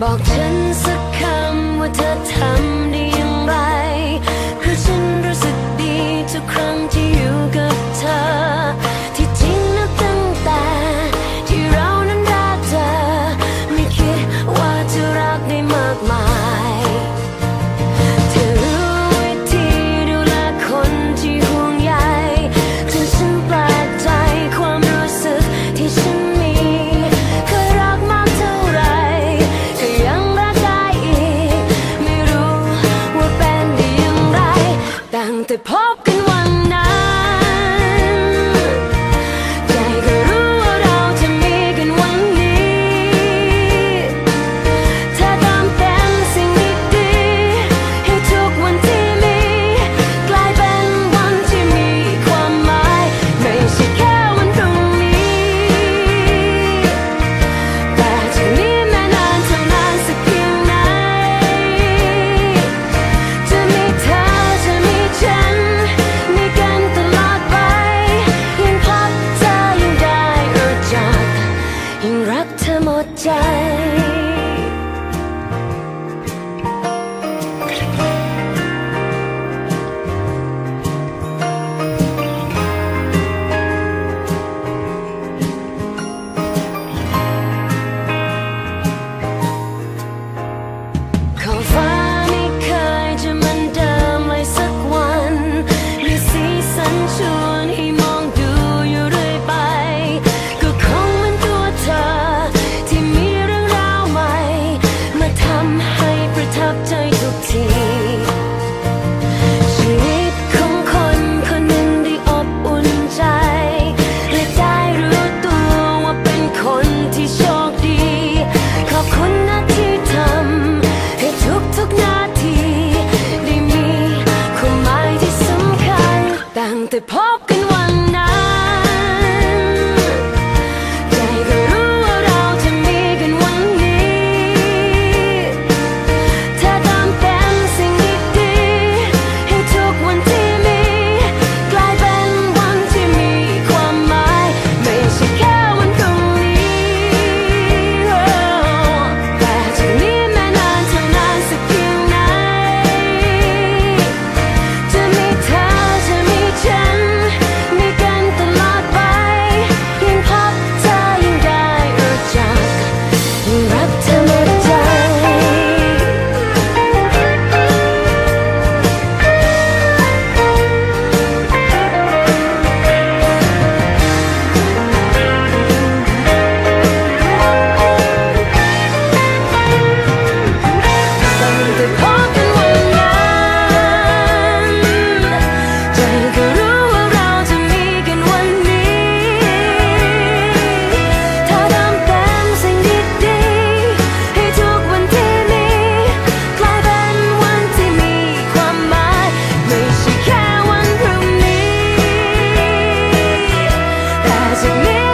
บอกฉันสักคำว่าเธอทำ เธอหมดใจ ขอฟ้าไม่เคยจะมันเดิมเลยสักวัน มีสีสันชวนให้ So